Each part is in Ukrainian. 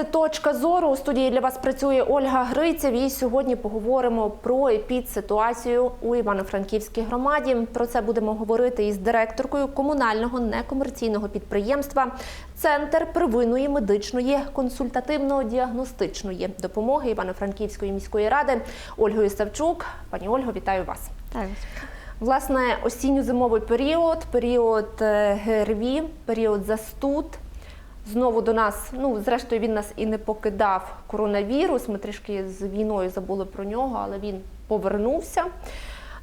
Це точка зору. У студії для вас працює Ольга Гриців. І сьогодні поговоримо про епідситуацію у Івано-Франківській громаді. Про це будемо говорити із директоркою комунального некомерційного підприємства Центр первинної медичної консультативно-діагностичної допомоги Івано-Франківської міської ради Ольгою Савчук. Пані Ольго, вітаю вас. Так, Власне, осінньо-зимовий період, період е, ГРВІ, період застуд. Знову до нас, ну зрештою, він нас і не покидав коронавірус. Ми трішки з війною забули про нього, але він повернувся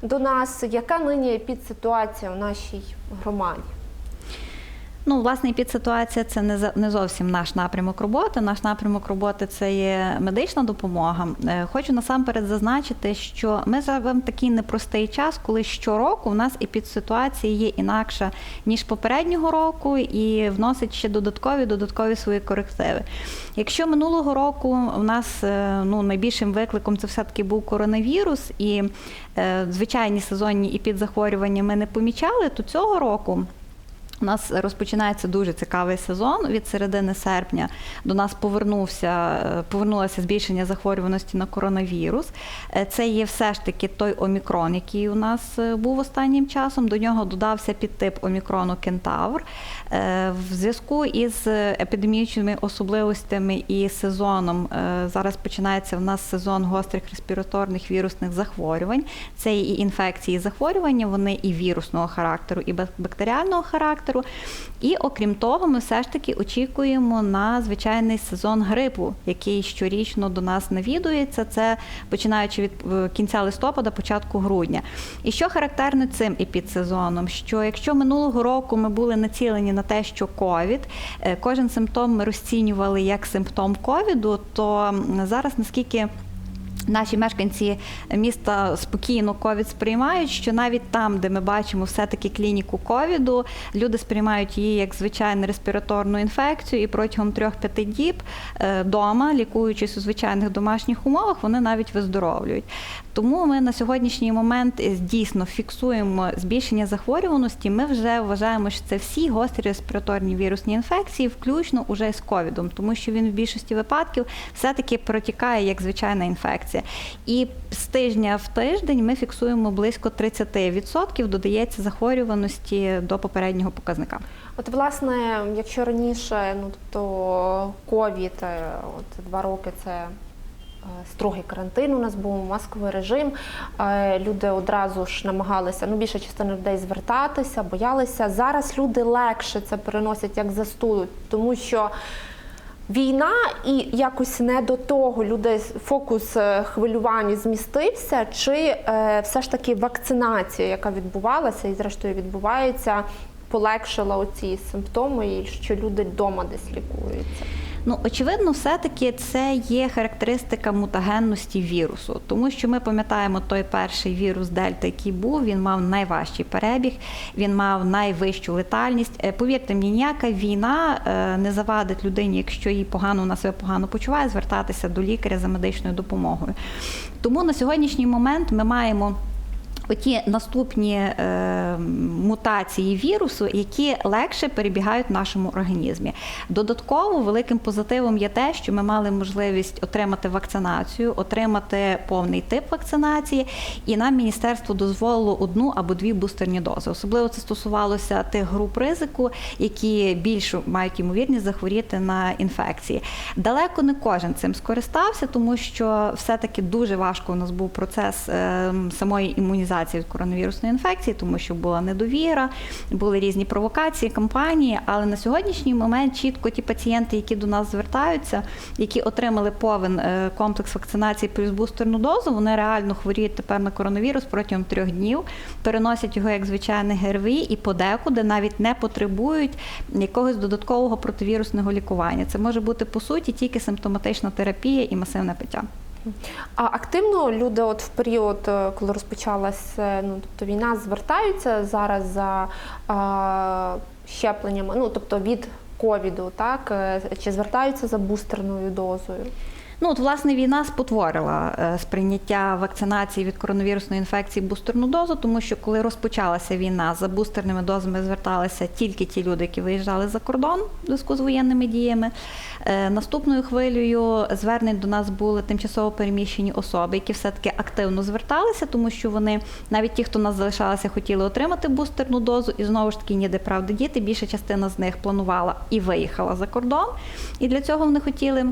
до нас. Яка нині підситуація в нашій громаді? Ну власне підситуація це не не зовсім наш напрямок роботи. Наш напрямок роботи це є медична допомога. Е, Хочу насамперед зазначити, що ми живемо такий непростий час, коли щороку в нас епідситуація є інакша ніж попереднього року, і вносить ще додаткові додаткові свої корективи. Якщо минулого року в нас е, ну найбільшим викликом це все таки був коронавірус, і е, звичайні сезонні епідзахворювання ми не помічали, то цього року. У нас розпочинається дуже цікавий сезон. Від середини серпня до нас повернувся, е, повернулося збільшення захворюваності на коронавірус. Е, Це є все ж таки той омікрон, який у нас е, був останнім часом. До нього додався підтип омікрону Кентавр. Е, В зв'язку із епідемічними особливостями і сезоном е, зараз починається в нас сезон гострих респіраторних вірусних захворювань. Це і інфекції, і захворювання, вони і вірусного характеру, і бактеріального характеру. І окрім того, ми все ж таки очікуємо на звичайний сезон грипу, який щорічно до нас навідується. Це починаючи від е, кінця листопада, початку грудня. І що характерно цим епідсезоном? Що якщо минулого року ми були націлені на те, що ковід, е, кожен симптом ми розцінювали як симптом ковіду, то зараз наскільки Наші мешканці міста спокійно ковід сприймають, що навіть там, де ми бачимо все-таки клініку ковіду, люди сприймають її як звичайну респіраторну інфекцію, і протягом 3-5 діб вдома, лікуючись у звичайних домашніх умовах, вони навіть виздоровлюють. Тому ми на сьогоднішній момент е, дійсно фіксуємо збільшення захворюваності. Ми вже вважаємо, що це всі гострі респіраторні вірусні інфекції, включно уже з ковідом, тому що він в більшості випадків все-таки протікає як звичайна інфекція. І з тижня в тиждень ми фіксуємо близько 30% додається захворюваності до попереднього показника. От, власне, якщо раніше, ну тобто ковід, е, от два роки це. е, Строгий карантин у нас був масковий режим. Е, Люди одразу ж намагалися, ну більша частина людей звертатися, боялися. Зараз люди легше це переносять як застуду, тому що війна і якось не до того людей фокус е, хвилювання змістився, чи е, все ж таки вакцинація, яка відбувалася і зрештою відбувається, полегшила оці симптоми, і що люди вдома десь лікуються. Ну, очевидно, все-таки це є характеристика мутагенності вірусу, тому що ми пам'ятаємо той перший вірус Дельта, який був, він мав найважчий перебіг, він мав найвищу летальність. Е, Повірте мені, ніяка війна е, не завадить людині, якщо їй погано вона себе погано почуває, звертатися до лікаря за медичною допомогою. Тому на сьогоднішній момент ми маємо. Оті наступні е, мутації вірусу, які легше перебігають в нашому організмі. Додатково великим позитивом є те, що ми мали можливість отримати вакцинацію, отримати повний тип вакцинації, і нам міністерство дозволило одну або дві бустерні дози. Особливо це стосувалося тих груп ризику, які більше мають ймовірність захворіти на інфекції. Далеко не кожен цим скористався, тому що все-таки дуже важко у нас був процес е, самої імунізації від коронавірусної інфекції, тому що була недовіра, були різні провокації, кампанії. Але на сьогоднішній момент чітко ті пацієнти, які до нас звертаються, які отримали повен е, комплекс вакцинації плюс бустерну дозу, вони реально хворіють тепер на коронавірус протягом трьох днів, переносять його як звичайне ГРВІ і подекуди навіть не потребують якогось додаткового противірусного лікування. Це може бути по суті тільки симптоматична терапія і масивне пиття. А активно люди, от в період, е, коли розпочалася ну, тобто війна, звертаються зараз за а, щепленнями, ну тобто від ковіду, так? Е, Чи звертаються за бустерною дозою? Ну, от, власне, війна спотворила е, сприйняття вакцинації від коронавірусної інфекції бустерну дозу, тому що коли розпочалася війна, за бустерними дозами зверталися тільки ті люди, які виїжджали за кордон в зв'язку з воєнними діями. Е, Наступною хвилею звернень до нас були тимчасово переміщені особи, які все-таки активно зверталися, тому що вони, навіть ті, хто нас залишалися, хотіли отримати бустерну дозу, і знову ж таки ніде правди діти. Більша частина з них планувала і виїхала за кордон. І для цього вони хотіли.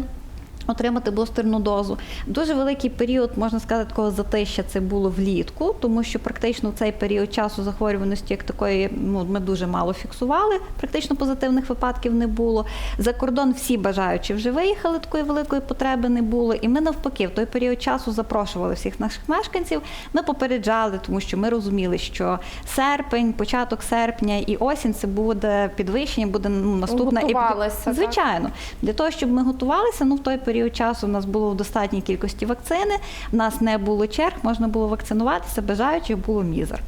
Отримати бустерну дозу. Дуже великий період, можна сказати, такого затища це було влітку, тому що практично в цей період часу захворюваності як такої ну, ми дуже мало фіксували, практично позитивних випадків не було. За кордон всі бажаючі вже виїхали, такої великої потреби не було. І ми навпаки в той період часу запрошували всіх наших мешканців. Ми попереджали, тому що ми розуміли, що серпень, початок серпня і осінь це буде підвищення, буде ну, наступна Готувалися, так? Звичайно, для того, щоб ми готувалися, ну в той період часу у нас було в достатній кількості вакцини, в нас не було черг, можна було вакцинуватися, бажаючих було мізер.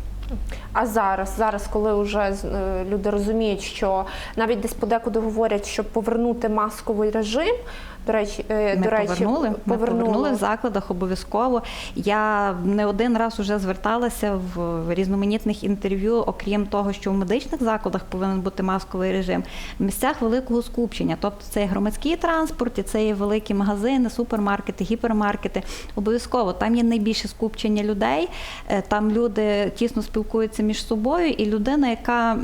А зараз, зараз, коли вже е, люди розуміють, що навіть десь подекуди говорять, щоб повернути масковий режим. До речі, е, Ми до речі, повернули, ми повернули в закладах обов'язково. Я не один раз вже зверталася в різноманітних інтерв'ю, окрім того, що в медичних закладах повинен бути масковий режим, в місцях великого скупчення. Тобто це і громадський транспорт, і це і великі магазини, супермаркети, гіпермаркети. Обов'язково там є найбільше скупчення людей. е, Там люди тісно спілкуються між собою, і людина, яка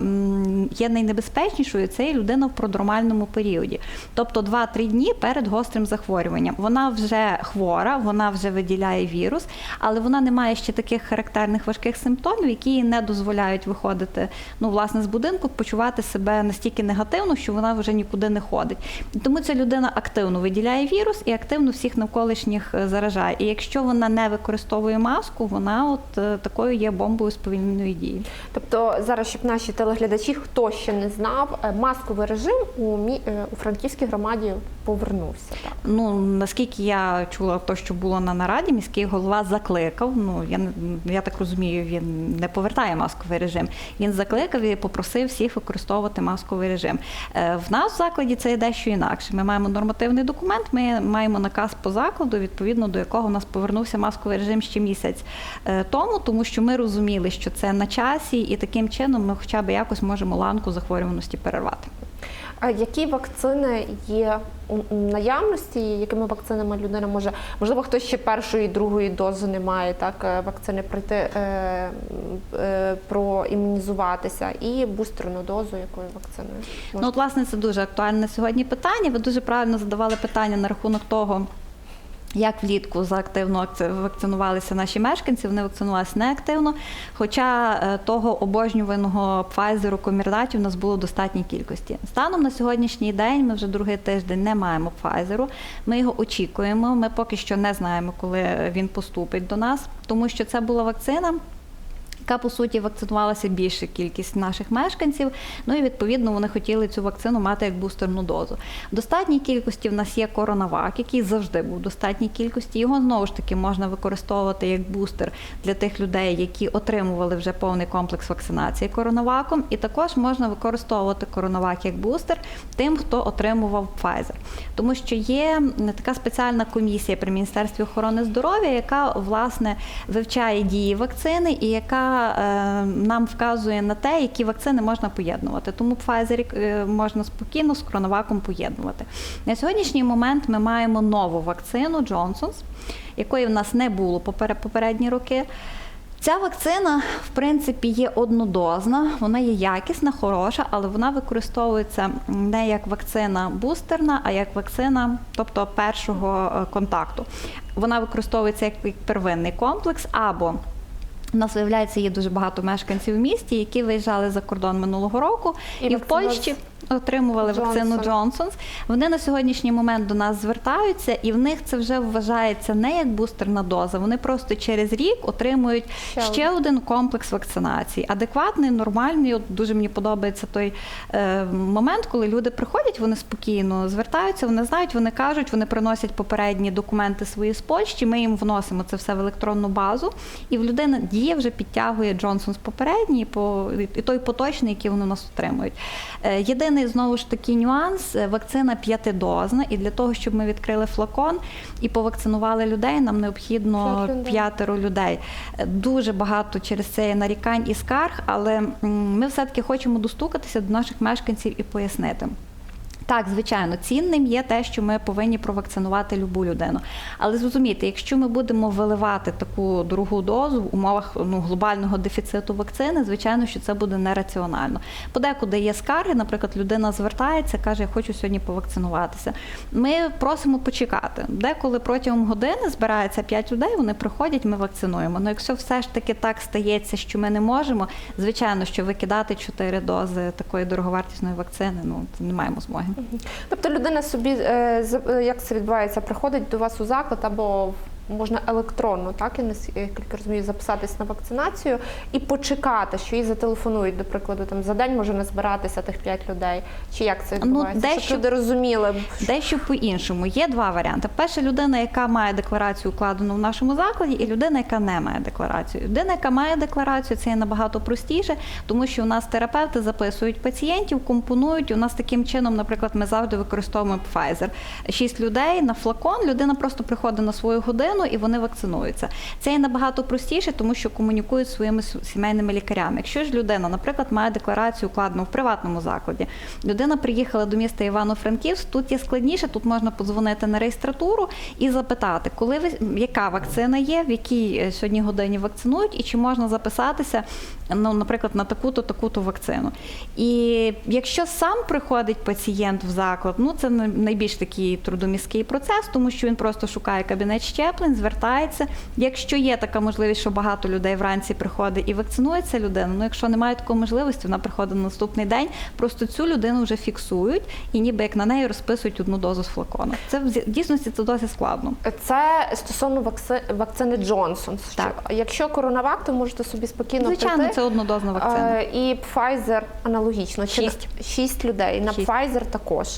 є найнебезпечнішою, це є людина в продромальному періоді. Тобто 2-3 дні перед гострим захворюванням. Вона вже хвора, вона вже виділяє вірус, але вона не має ще таких характерних важких симптомів, які їй не дозволяють виходити ну, власне, з будинку, почувати себе настільки негативно, що вона вже нікуди не ходить. Тому ця людина активно виділяє вірус і активно всіх навколишніх е, заражає. І якщо вона не використовує маску, вона от е, такою є бомбою сповільненої дії. Тобто зараз, щоб наші телеглядачі, хто ще не знав, е, масковий режим у мі е, у франківській громаді повернувся. Так. Ну наскільки я чула те, що було на нараді, міський голова закликав. Ну я я так розумію, він не повертає масковий режим. Він закликав і попросив всіх використовувати масковий режим. Е, В нас в закладі це є дещо інакше. Ми маємо нормативний документ, ми маємо наказ по закладу, відповідно до якого в нас повернувся масковий режим ще місяць тому, тому що ми розуміли, що це на часі, і таким чином ми хоча б якось можемо ланку захворюваності перервати. А які вакцини є у наявності? Якими вакцинами людина може можливо хтось ще першої, другої дози не має так е, вакцини пройти е, е, проімунізуватися і бустерну дозу якою вакциною? Ну, от, власне, це дуже актуальне сьогодні питання. Ви дуже правильно задавали питання на рахунок того. Як влітку заактивно вакцинувалися наші мешканці, вони вакцинувалися неактивно. Хоча е, того обожнюваного Pfizer, комірдатів у нас було в достатній кількості. Станом на сьогоднішній день ми вже другий тиждень не маємо Pfizer. Ми його очікуємо. Ми поки що не знаємо, коли він поступить до нас, тому що це була вакцина яка по суті вакцинувалася більша кількість наших мешканців. Ну і відповідно вони хотіли цю вакцину мати як бустерну дозу. В достатній кількості в нас є коронавак, який завжди був в достатній кількості. Його знову ж таки можна використовувати як бустер для тих людей, які отримували вже повний комплекс вакцинації коронаваком. І також можна використовувати коронавак як бустер тим, хто отримував Pfizer. Тому що є така спеціальна комісія при Міністерстві охорони здоров'я, яка власне вивчає дії вакцини і яка е, нам вказує на те, які вакцини можна поєднувати. Тому Pfizer е, можна спокійно з коронаваком поєднувати. На сьогоднішній момент ми маємо нову вакцину Johnson's, якої в нас не було попередні роки. Ця вакцина, в принципі, є однодозна, вона є якісна, хороша, але вона використовується не як вакцина бустерна, а як вакцина, тобто першого е, контакту. Вона використовується як первинний комплекс або у нас виявляється, є дуже багато мешканців в місті, які виїжджали за кордон минулого року, І і, в Польщі отримували вакцину Джонсонс. Вони на сьогоднішній момент до нас звертаються, і в них це вже вважається не як бустерна доза. Вони просто через рік отримують Ще ще, один комплекс вакцинації. Адекватний, нормальний. От дуже мені подобається той е, момент, коли люди приходять, вони спокійно звертаються, вони знають, вони кажуть, вони приносять попередні документи свої з Польщі. Ми їм вносимо це все в електронну базу, і в людини дія вже підтягує Джонсон з попередній по і той поточний, який вони у нас отримують. Е, Єдиний знову ж таки нюанс: е, вакцина п'ятидозна, і для того, щоб ми відкрили флакон і повакцинували людей, нам необхідно п'ятеро людей. Е, Дуже багато через це нарікань і скарг, але ми все-таки хочемо достукатися до наших мешканців і пояснити. Так, звичайно, цінним є те, що ми повинні провакцинувати любу людину. Але зрозумійте, якщо ми будемо виливати таку дорогу дозу в умовах ну, глобального дефіциту вакцини, звичайно, що це буде нераціонально. Подекуди є скарги, наприклад, людина звертається, каже, я хочу сьогодні повакцинуватися. Ми просимо почекати. Деколи протягом години збирається 5 людей, вони приходять, ми вакцинуємо. Ну, якщо все ж таки так стається, що ми не можемо, звичайно, що викидати 4 дози такої дороговартісної вакцини, ну це не маємо змоги. Тобто людина собі е, е, як це відбувається, приходить до вас у заклад або можна електронно, так я наскільки розумію, записатись на вакцинацію і почекати, що їй зателефонують, до прикладу, там за день може назбиратися тих 5 людей. Чи як це Ну, відбувається? дещо- Щоб люди розуміли. Дещо по-іншому. Є два варіанти. Перша людина, яка має декларацію укладену в нашому закладі, і людина, яка не має декларацію. Людина, яка має декларацію, це є набагато простіше, тому що у нас терапевти записують пацієнтів, компонують. У нас таким чином, наприклад, ми завжди використовуємо Pfizer. Шість людей на флакон. Людина просто приходить на свою годину і вони вакцинуються. Це є набагато простіше, тому що комунікують своїми сімейними лікарями. Якщо ж людина, наприклад, має декларацію укладену в приватному закладі, людина приїхала до міста Івано-Франківськ, тут є складніше, тут можна подзвонити на реєстратуру і запитати, коли ви яка вакцина є, в якій е, сьогодні годині вакцинують, і чи можна записатися, ну, наприклад, на таку-то, таку-то вакцину. І якщо сам приходить пацієнт в заклад, ну це найбільш такий трудоміський процес, тому що він просто шукає кабінет щеплень, звертається. Якщо є така можливість, що багато людей вранці приходить і вакцинується людина, ну якщо немає такої можливості, вона приходить на наступний день, просто цю людину вже фіксують і ніби як на неї розписують одну дозу з флакона. Це в дійсності це досить складно. Це стосовно вакци... вакцини Джонсон. Так. Якщо коронавак, то можете собі спокійно Звичайно, прийти. це однодозна вакцина. Е, І Pfizer аналогічно. Шість. Шість людей. На Шість. Pfizer також.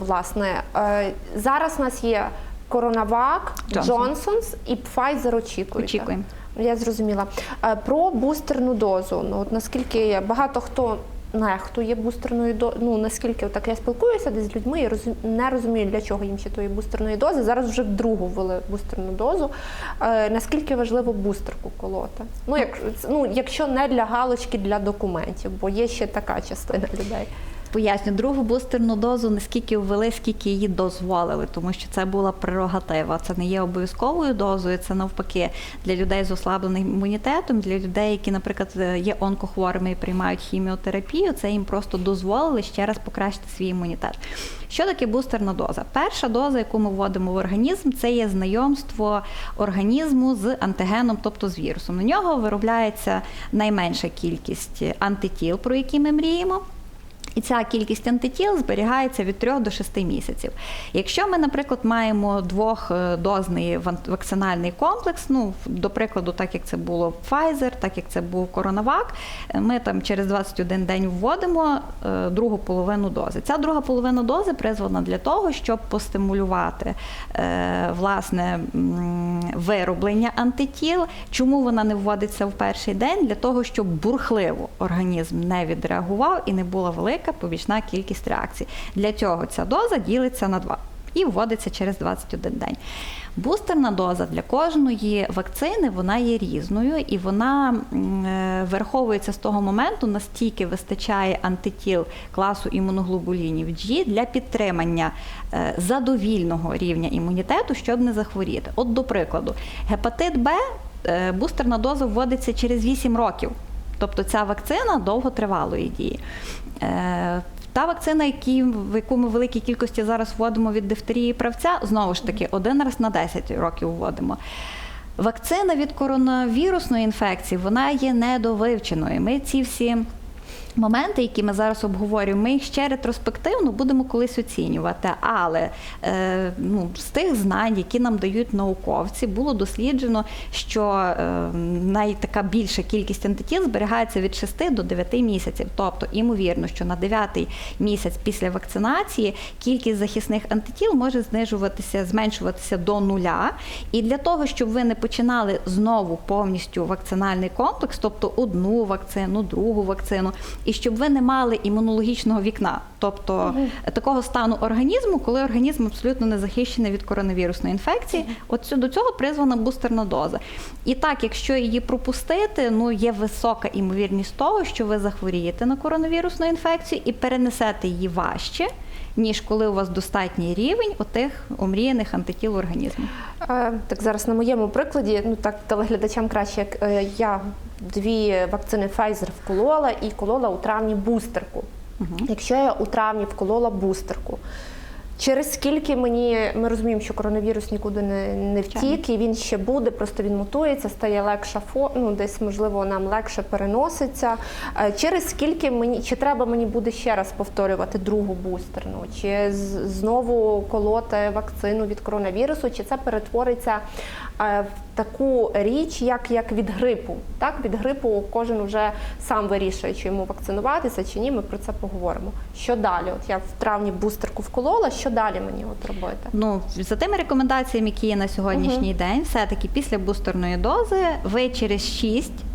Власне, е, зараз у нас є коронавак, Джонсонс і Pfizer очікуєте. Очікуємо. Я зрозуміла. Е, Про бустерну дозу. Ну, от наскільки багато хто нехтує бустерною дозою, ну наскільки так я спілкуюся десь з людьми і розум... не розумію, для чого їм ще тої бустерної дози. Зараз вже вдругу ввели бустерну дозу. Е, наскільки важливо бустерку колоти? Ну, як, ну, якщо не для галочки, для документів, бо є ще така частина людей. Поясню, другу бустерну дозу не скільки ввели, скільки її дозволили, тому що це була прерогатива. Це не є обов'язковою дозою, це навпаки для людей з ослабленим імунітетом, для людей, які, наприклад, є онкохворими і приймають хіміотерапію, це їм просто дозволили ще раз покращити свій імунітет. Що таке бустерна доза? Перша доза, яку ми вводимо в організм, це є знайомство організму з антигеном, тобто з вірусом. На нього виробляється найменша кількість антитіл, про які ми мріємо. І ця кількість антитіл зберігається від 3 до 6 місяців. Якщо ми, наприклад, маємо двохдозний ван- вакцинальний комплекс, ну до прикладу, так як це було Pfizer, так як це був Коронавак, е, ми там через 21 день вводимо е, другу половину дози. Ця друга половина дози призвана для того, щоб постимулювати е, власне вироблення антитіл. Чому вона не вводиться в перший день? Для того, щоб бурхливо організм не відреагував і не була велика побічна кількість реакцій. Для цього ця доза ділиться на два і вводиться через 21 день. Бустерна доза для кожної вакцини вона є різною і вона е, вираховується з того моменту, настільки вистачає антитіл класу імуноглобулінів G для підтримання е, задовільного рівня імунітету, щоб не захворіти. От, до прикладу, гепатит Б е, бустерна доза вводиться через 8 років. Тобто ця вакцина довготривалої дії. Е, Та вакцина, які, в яку ми великій кількості зараз вводимо від дифтерії правця, знову ж таки, один раз на 10 років вводимо. Вакцина від коронавірусної інфекції вона є недовивченою. Ми ці всі Моменти, які ми зараз обговорюємо, ми їх ще ретроспективно будемо колись оцінювати. Але е, ну, з тих знань, які нам дають науковці, було досліджено, що е, найтака більша кількість антитіл зберігається від 6 до 9 місяців. Тобто, імовірно, що на 9 місяць після вакцинації кількість захисних антитіл може знижуватися, зменшуватися до нуля. І для того, щоб ви не починали знову повністю вакцинальний комплекс, тобто одну вакцину, другу вакцину, і щоб ви не мали імунологічного вікна, тобто такого стану організму, коли організм абсолютно не захищений від коронавірусної інфекції. От до цього призвана бустерна доза. І так, якщо її пропустити, ну є висока імовірність того, що ви захворієте на коронавірусну інфекцію і перенесете її важче. Ніж коли у вас достатній рівень отих омріяних антитіл в організмі. Е, Так зараз на моєму прикладі, ну так телеглядачам краще, як е, я дві вакцини Pfizer вколола і колола у травні бустерку. Якщо я у травні вколола бустерку, через скільки мені ми розуміємо, що коронавірус нікуди не, не втік, і він ще буде, просто він мутується, стає легша ну десь можливо нам легше переноситься. Е, Через скільки мені чи треба мені буде ще раз повторювати другу бустерну, чи знову колоти вакцину від коронавірусу, чи це перетвориться е, в таку річ, як, як від грипу. Так, від грипу кожен вже сам вирішує, чи йому вакцинуватися, чи ні. Ми про це поговоримо. Що далі? От я в травні бустерку вколола. Що далі мені от робити? Ну, за тими рекомендаціями, які є на сьогоднішній день, все-таки після бустерної дози ви через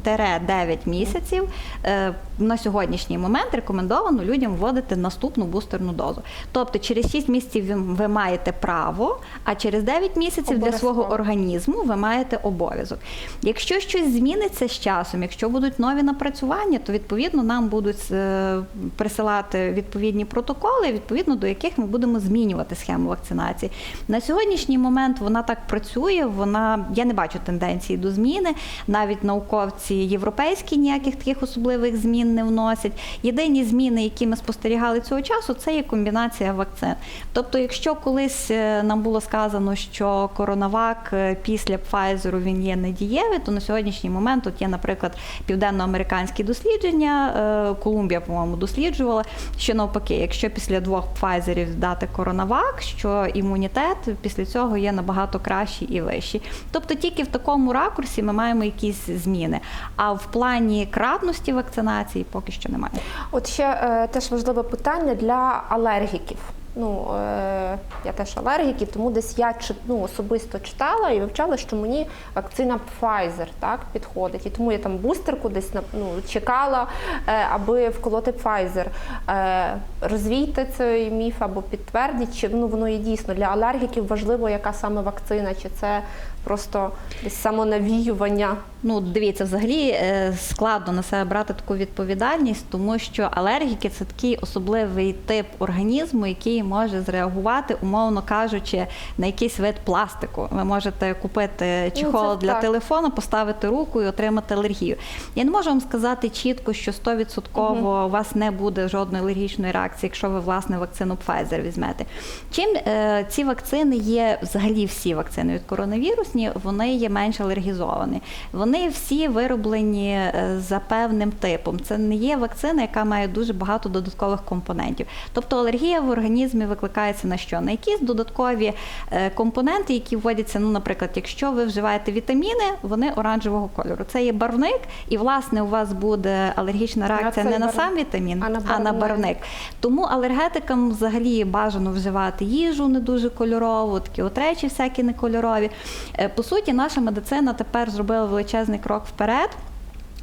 6-9 місяців е, на сьогоднішній момент рекомендовано людям вводити наступну бустерну дозу. Тобто через 6 місяців ви, ви маєте право, а через 9 місяців для свого організму ви маєте обов'язок. Якщо щось зміниться з часом, якщо будуть нові напрацювання, то відповідно нам будуть е, присилати відповідні протоколи, відповідно до яких ми будемо змінювати схему вакцинації. На сьогоднішній момент вона так працює. Вона я не бачу тенденції до зміни. Навіть науковці європейські ніяких таких особливих змін не вносять. Єдині зміни, які ми спостерігали цього часу, це є комбінація вакцин. Тобто, якщо колись е, нам було сказано, що коронавак е, після Pfizer він є недієвий, то на сьогоднішній момент тут є, наприклад, південноамериканські дослідження. е, Колумбія, по-моєму, досліджувала, що навпаки, якщо після двох Pfizerів дати коронавак, що імунітет після цього є набагато кращий і вищий. Тобто тільки в такому ракурсі ми маємо якісь зміни. А в плані кратності вакцинації поки що немає. От ще е, теж важливе питання для алергіків. Ну, е, я теж алергік, і тому десь я ну, особисто читала і вивчала, що мені вакцина Pfizer так, підходить. І тому я там бустерку десь ну, чекала, е, аби вколоти Pfizer. Е, розвійте цей міф або підтвердіть, чи ну, воно є дійсно для алергіків важливо, яка саме вакцина, чи це просто самонавіювання. Ну, дивіться, взагалі е, складно на себе брати таку відповідальність, тому що алергіки це такий особливий тип організму, який може зреагувати, умовно кажучи, на якийсь вид пластику. Ви можете купити чехол Ну, для так. телефона, поставити руку і отримати алергію. Я не можу вам сказати чітко, що 100% у вас не буде жодної алергічної реакції, якщо ви власне вакцину Pfizer візьмете. Чим е, ці вакцини є, взагалі всі вакцини від коронавірусні, вони є менш алергізовані. Вони всі вироблені е, за певним типом. Це не є вакцина, яка має дуже багато додаткових компонентів. Тобто алергія в організмі викликається на що? На якісь додаткові е, компоненти, які вводяться, ну, наприклад, якщо ви вживаєте вітаміни, вони оранжевого кольору. Це є барвник, і власне у вас буде алергічна реакція не на барв- сам вітамін, а на а на барвник. барвник. Тому алергетикам взагалі бажано вживати їжу не дуже кольорову, такі от речі всякі некольорові. Е, По суті, наша медицина тепер зробила величезний крок вперед.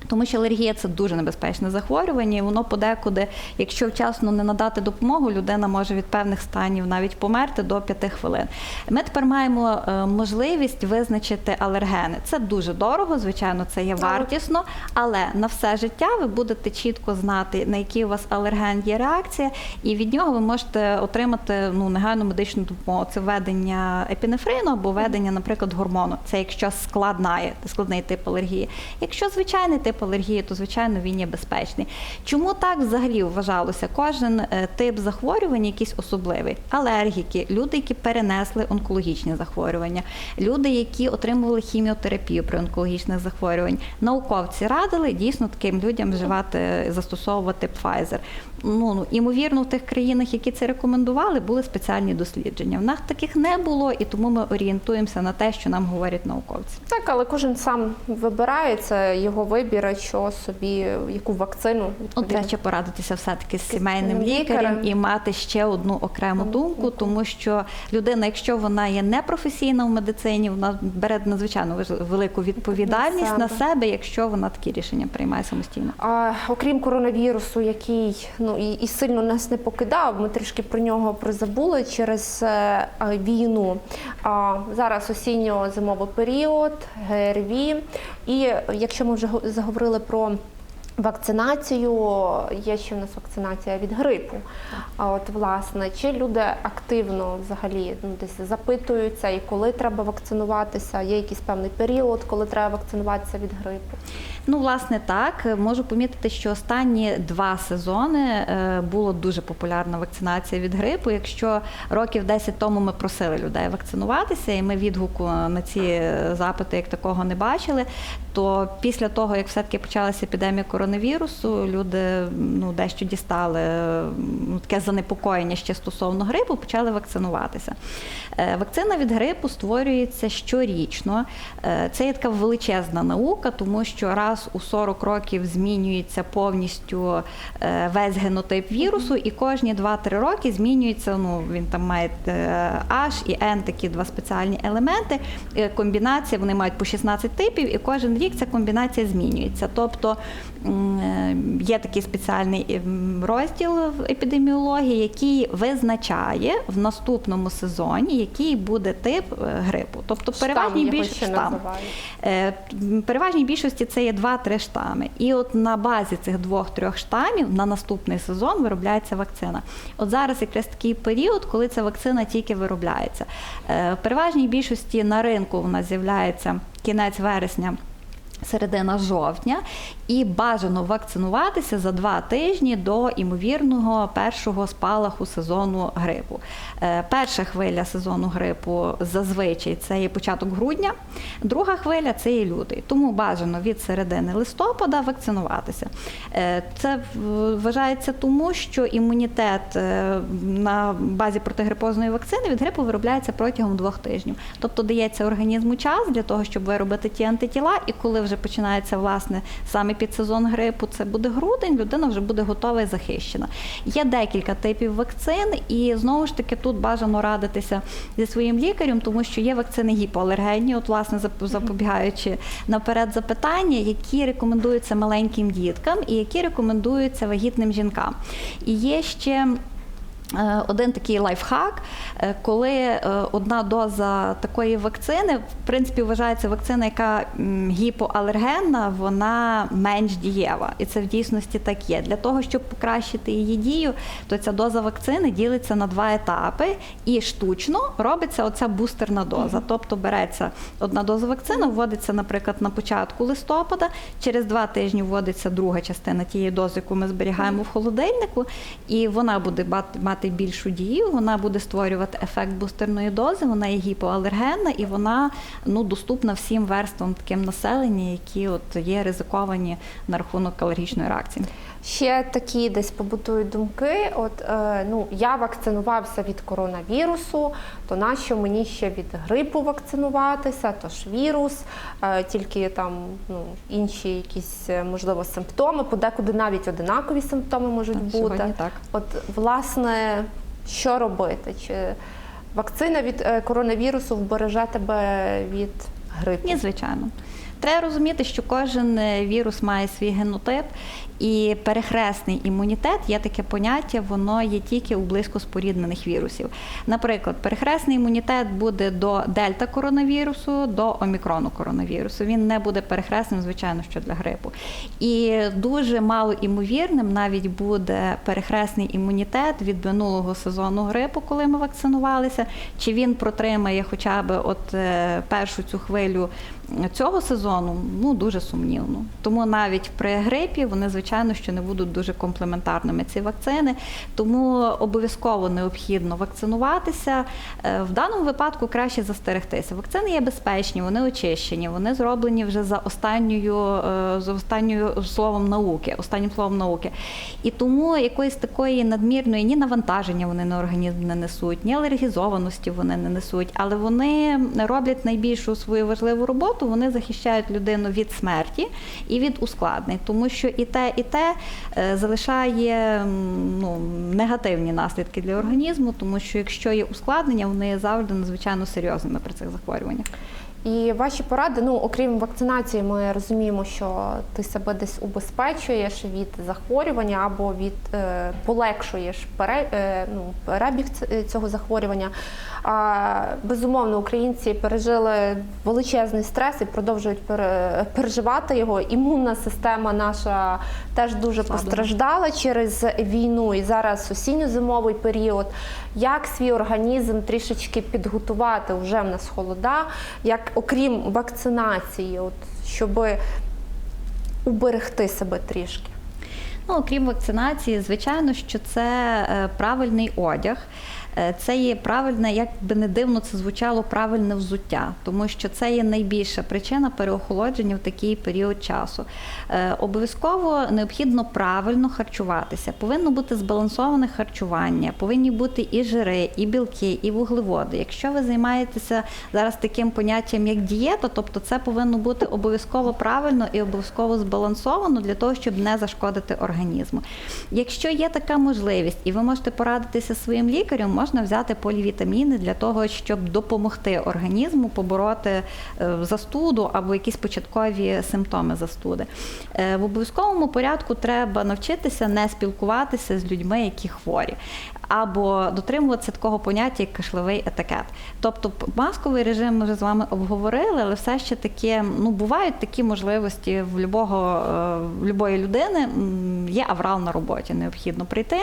Тому що алергія це дуже небезпечне захворювання, і воно подекуди, якщо вчасно не надати допомогу, людина може від певних станів навіть померти до 5 хвилин. Ми тепер маємо е, можливість визначити алергени. Це дуже дорого, звичайно, це є вартісно, але на все життя ви будете чітко знати, на який у вас алерген є реакція, і від нього ви можете отримати ну, негайну медичну допомогу. Це введення епінефрину або введення, наприклад, гормону. Це якщо складна складний тип алергії. Якщо звичайний тип алергії, то звичайно він є безпечний. Чому так взагалі вважалося? Кожен е, тип захворювання якийсь особливий. Алергіки, люди, які перенесли онкологічні захворювання, люди, які отримували хіміотерапію при онкологічних захворюваннях. Науковці радили дійсно таким людям вживати, застосовувати Pfizer. Ну, ну імовірно, в тих країнах, які це рекомендували, були спеціальні дослідження. В нас таких не було, і тому ми орієнтуємося на те, що нам говорять науковці. Так, але кожен сам вибирає це його вибір, що собі, яку вакцину От краще порадитися все-таки з сімейним лікарем і мати ще одну окрему думку, тому що людина, якщо вона є непрофесійна в медицині, вона бере надзвичайно велику відповідальність на себе. себе, якщо вона такі рішення приймає самостійно. А, окрім коронавірусу, який ну і, і сильно нас не покидав, ми трішки про нього призабули через е, війну. А, зараз осінньо-зимовий період, ГРВІ. І якщо ми вже заговорили про вакцинацію, є ще в нас вакцинація від грипу. От власне, чи люди активно взагалі ну, десь запитуються, і коли треба вакцинуватися? Є якийсь певний період, коли треба вакцинуватися від грипу? Ну, власне, так можу помітити, що останні два сезони е, було дуже популярна вакцинація від грипу. Якщо років 10 тому ми просили людей вакцинуватися, і ми відгуку на ці запити як такого не бачили, то після того, як все-таки почалася епідемія коронавірусу, люди ну дещо дістали ну, таке занепокоєння ще стосовно грипу, почали вакцинуватися. Е, Вакцина від грипу створюється щорічно. Е, Це є така величезна наука, тому що раз у 40 років змінюється повністю е, весь генотип вірусу, і кожні 2-3 роки змінюється. Ну він там має е, H і N, такі два спеціальні елементи. Е, Комбінація вони мають по 16 типів, і кожен рік ця комбінація змінюється. Тобто є такий спеціальний ем, розділ в епідеміології, який визначає в наступному сезоні, який буде тип е, грипу. Тобто переважній його більш ще штам. Е, переважній більшості це є 2-3 штами. І от на базі цих двох-трьох штамів на наступний сезон виробляється вакцина. От зараз якраз такий період, коли ця вакцина тільки виробляється. Е, в переважній більшості на ринку у нас з'являється кінець вересня. Середина жовтня, і бажано вакцинуватися за два тижні до імовірного першого спалаху сезону грипу. Е, Перша хвиля сезону грипу зазвичай це є початок грудня, друга хвиля це є лютий. Тому бажано від середини листопада вакцинуватися. Е, Це вважається тому, що імунітет е, на базі протигрипозної вакцини від грипу виробляється протягом двох тижнів. Тобто дається організму час для того, щоб виробити ті антитіла, і коли вже починається власне саме підсезон грипу, це буде грудень, людина вже буде готова і захищена. Є декілька типів вакцин, і знову ж таки тут бажано радитися зі своїм лікарем, тому що є вакцини гіпоалергенні, от власне запобігаючи наперед запитання, які рекомендуються маленьким діткам і які рекомендуються вагітним жінкам. І є ще. Е, Один такий лайфхак, е, коли е, одна доза такої вакцини, в принципі, вважається вакцина, яка гіпоалергенна, вона менш дієва. І це в дійсності так є. Для того, щоб покращити її дію, то ця доза вакцини ділиться на два етапи, і штучно робиться оця бустерна доза. Тобто береться одна доза вакцини, вводиться, наприклад, на початку листопада, через два тижні вводиться друга частина тієї дози, яку ми зберігаємо в холодильнику, і вона буде бат- мати більшу дію, вона буде створювати ефект бустерної дози, вона є гіпоалергенна і вона ну, доступна всім верствам таким населення, які от є ризиковані на рахунок алергічної реакції. Ще такі десь побутують думки. От е, ну я вакцинувався від коронавірусу, то нащо мені ще від грипу вакцинуватися? Тож вірус, е, тільки там ну інші якісь е, можливо симптоми, подекуди навіть одинакові симптоми можуть Так, бути. сьогодні так. От власне, що робити? Чи вакцина від е, коронавірусу вбереже тебе від грипу? Ні, звичайно. Треба розуміти, що кожен е, вірус має свій генотип, і перехресний імунітет є таке поняття, воно є тільки у близько споріднених вірусів. Наприклад, перехресний імунітет буде до дельта коронавірусу, до омікрону коронавірусу. Він не буде перехресним, звичайно, що для грипу. І дуже мало імовірним навіть буде перехресний імунітет від минулого сезону грипу, коли ми вакцинувалися. Чи він протримає хоча б от е, першу цю хвилю цього сезону ну дуже сумнівно. Тому навіть при грипі вони звичайно що не будуть дуже комплементарними ці вакцини. Тому обов'язково необхідно вакцинуватися. Е, В даному випадку краще застерегтися. Вакцини є безпечні, вони очищені, вони зроблені вже за останньою е, за останньою словом науки, останнім словом науки. І тому якоїсь такої надмірної ні навантаження вони на організм не несуть, ні алергізованості вони не несуть, але вони роблять найбільшу свою важливу роботу. Вони захищають людину від смерті і від ускладнень, тому що і те, і те е, залишає ну, негативні наслідки для організму, тому що якщо є ускладнення, вони завжди надзвичайно серйозними при цих захворюваннях. І ваші поради, ну окрім вакцинації, ми розуміємо, що ти себе десь убезпечуєш від захворювання або від е, полегшуєш пере, е, ну, перебіг цього захворювання. А, безумовно, українці пережили величезний стрес і продовжують пере- переживати його. Імунна система наша теж дуже Слабла. постраждала через війну і зараз осінньо-зимовий період. Як свій організм трішечки підготувати вже в нас холода, як окрім вакцинації, от щоб уберегти себе трішки. Ну, окрім вакцинації, звичайно, що це е, правильний одяг. Е, Це є правильне, як би не дивно це звучало, правильне взуття, тому що це є найбільша причина переохолодження в такий період часу. Е, Обов'язково необхідно правильно харчуватися. Повинно бути збалансоване харчування, повинні бути і жири, і білки, і вуглеводи. Якщо ви займаєтеся зараз таким поняттям, як дієта, тобто це повинно бути обов'язково правильно і обов'язково збалансовано для того, щоб не зашкодити організму. Якщо є така можливість, і ви можете порадитися своїм лікарем, можна взяти полівітаміни для того, щоб допомогти організму побороти е, застуду або якісь початкові симптоми застуди. Е, В обов'язковому порядку треба навчитися не спілкуватися з людьми, які хворі. Або дотримуватися такого поняття, як кишловий етикет. Тобто масковий режим ми вже з вами обговорили, але все ще таки ну бувають такі можливості в любого е, в любої людини. Є аврал на роботі, необхідно прийти.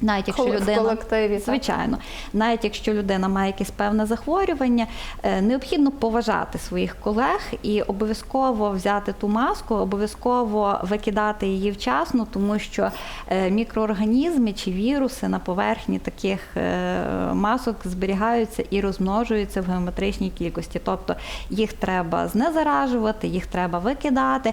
Навіть якщо Кол- в людина колективі, так? навіть якщо людина має якесь певне захворювання, е, необхідно поважати своїх колег і обов'язково взяти ту маску, обов'язково викидати її вчасно, тому що е, мікроорганізми чи віруси на поверхні таких е, масок зберігаються і розмножуються в геометричній кількості. Тобто їх треба знезаражувати, їх треба викидати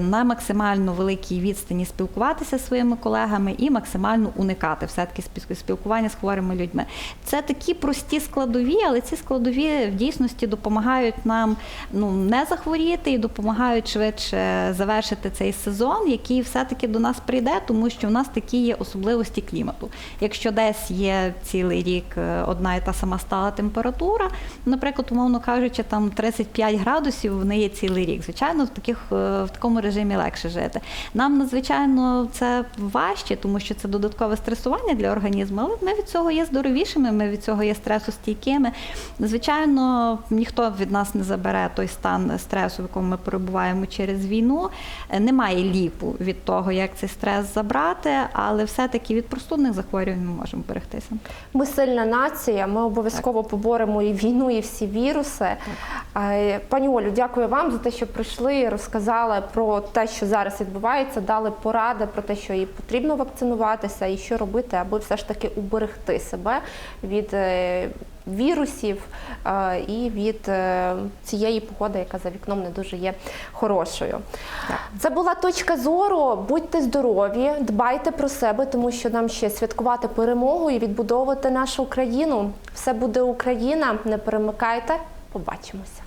на максимально великій відстані спілкуватися зі своїми колегами і максимально уникати все-таки спілкування з хворими людьми. Це такі прості складові, але ці складові в дійсності допомагають нам ну не захворіти і допомагають швидше завершити цей сезон, який все-таки до нас прийде, тому що в нас такі є особливості клімату. Якщо десь є цілий рік е, одна і та сама стала температура, наприклад, умовно кажучи, там 35 градусів, вони є цілий рік. Звичайно, в таких е, в такому режимі легше жити. Нам надзвичайно це важче, тому що це додаткове стресування для організму, але ми від цього є здоровішими, ми від цього є стресостійкими. Звичайно, ніхто від нас не забере той стан стресу, в якому ми перебуваємо через війну. Е, Немає ліку від того, як цей стрес забрати, але все-таки від простудних захворювань ми можемо берегтися. Ми сильна нація, ми обов'язково поборемо і війну, і всі віруси. Е, Пані Олю, дякую вам за те, що прийшли і розказали про те, що зараз відбувається, дали поради про те, що і потрібно вакцинуватися, і що робити, аби все ж таки уберегти себе від е, вірусів е, і від е, цієї погоди, яка за вікном не дуже є хорошою. Це була точка зору. Будьте здорові, дбайте про себе, тому що нам ще святкувати перемогу і відбудовувати нашу країну. Все буде Україна. Не перемикайте. Побачимося.